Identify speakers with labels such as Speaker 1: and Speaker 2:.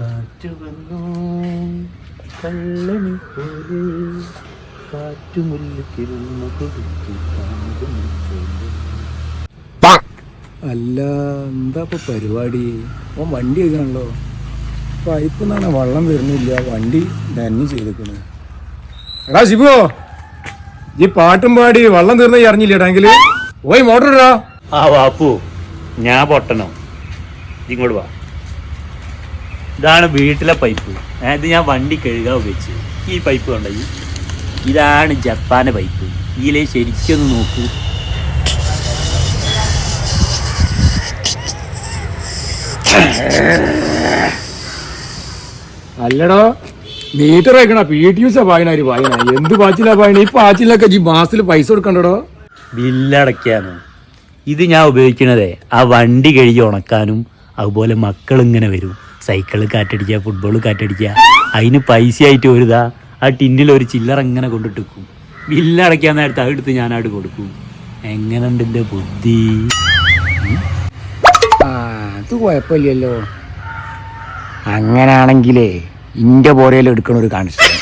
Speaker 1: കാറ്റു വന്നു കള്ളനി പോലെ കാറ്റുമുല്ല കിരുന്ന കൊടുത്തു
Speaker 2: അല്ല എന്താ ഇപ്പൊ പരിപാടി? ഓ വണ്ടി എഴുതാണല്ലോ പൈപ്പ് നിന്നാണ് വെള്ളം വരുന്നില്ല. വണ്ടി ഡാമേജ് ചെയ്തേക്കണ്. എടാ ശിബു ഈ പാട്ടും പാടി വള്ളം തീർന്ന അറിഞ്ഞില്ല ടാങ്കിൽ? പോയി മോട്ടർ ഇടാ.
Speaker 1: ആ വാപ്പു ഞാൻ പൊട്ടനോ ഇങ്ങോട്ട് വാ. ഇതാണ് വീട്ടിലെ പൈപ്പ്. ഇത് ഞാൻ വണ്ടി കഴുകാൻ ഉപയോഗിച്ച്. ഈ പൈപ്പ് കൊണ്ടായി ഇതാണ് ജപ്പാന്റെ പൈപ്പ്. ഇതിലെ ശരിക്കൊന്ന് നോക്കൂ.
Speaker 2: അല്ലടോ മീറ്റർ വെക്കണ പി ടി യുസാ പായനാര് പായന എന്ത് പാച്ചിലാ പായണ ഈ പാച്ചിലൊക്കെ ഈ മാസത്തിൽ പൈസ കൊടുക്കണ്ടോ
Speaker 1: ബില്ലടയ്ക്കാനോ ഇത് ഞാൻ ഉപയോഗിക്കണതേ ആ വണ്ടി കഴുകി ഉണക്കാനും അതുപോലെ മക്കൾ ഇങ്ങനെ വരും. സൈക്കിൾ കാറ്റടിക്കുക ഫുട്ബോൾ കാറ്റടിക്കുക. അതിന് പൈസ ആയിട്ട് ഒരുതാ. ആ ടിന്നിൽ ഒരു ചില്ലറ ഇങ്ങനെ കൊണ്ടിട്ടിക്കും. ബില്ലടയ്ക്കാൻ നേരത്തെ അതെടുത്ത് ഞാനവിടെ കൊടുക്കും. എങ്ങനെ ഉണ്ട് എന്റെ ബുദ്ധി
Speaker 2: ആ അത് കുഴപ്പമില്ലല്ലോ. അങ്ങനാണെങ്കിലേ ഇന്റെ പോരയിൽ എടുക്കണ ഒരു കണക്ഷൻ